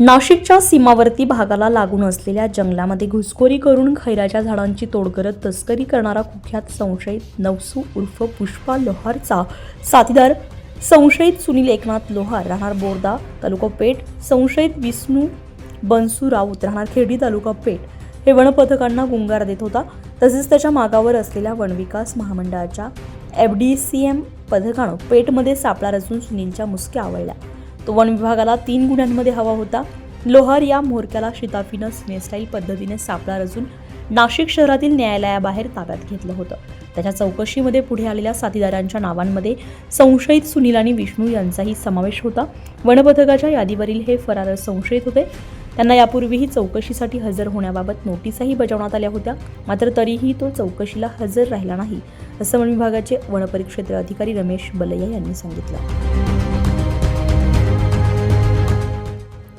नाशिकच्या सीमावर्ती भागाला लागून असलेल्या जंगलामध्ये घुसखोरी करून खैराच्या झाडांची तोड करत तस्करी करणारा कुख्यात संशयित नवसू उर्फ पुष्पा लोहारचा साथीदार संशयित सुनील एकनाथ लोहार राहणार बोर्दा तालुका पेठ संशयित विष्णू बनसू राऊत राहणार खेडी तालुका पेठ. हे वनपथकांना गुंगार देत होता. तसेच त्याच्या मागावर असलेल्या वनविकास महामंडळाच्या एफ डी सी एम पथकानं पेठमध्ये सापळा रचून सुनीलच्या मुसक्या आवळल्या. तो वन विभागाला तीन गुन्ह्यांमध्ये हवा होता. लोहार या म्होरक्याला शिताफीनं स्नेस्टाईल पद्धतीने सापळा रचून नाशिक शहरातील न्यायालयाबाहेर ताब्यात घेतलं होतं. त्याच्या चौकशीमध्ये पुढे आलेल्या साथीदारांच्या नावांमध्ये संशयित सुनील आणि विष्णू यांचाही समावेश होता. वनपथकाच्या यादीवरील हे फरार संशयित होते. त्यांना यापूर्वीही चौकशीसाठी हजर होण्याबाबत नोटीसही बजावण्यात आल्या होत्या. मात्र तरीही तो चौकशीला हजर राहिला नाही असं वन विभागाचे वनपरिक्षेत्र अधिकारी रमेश बलैया यांनी सांगितलं.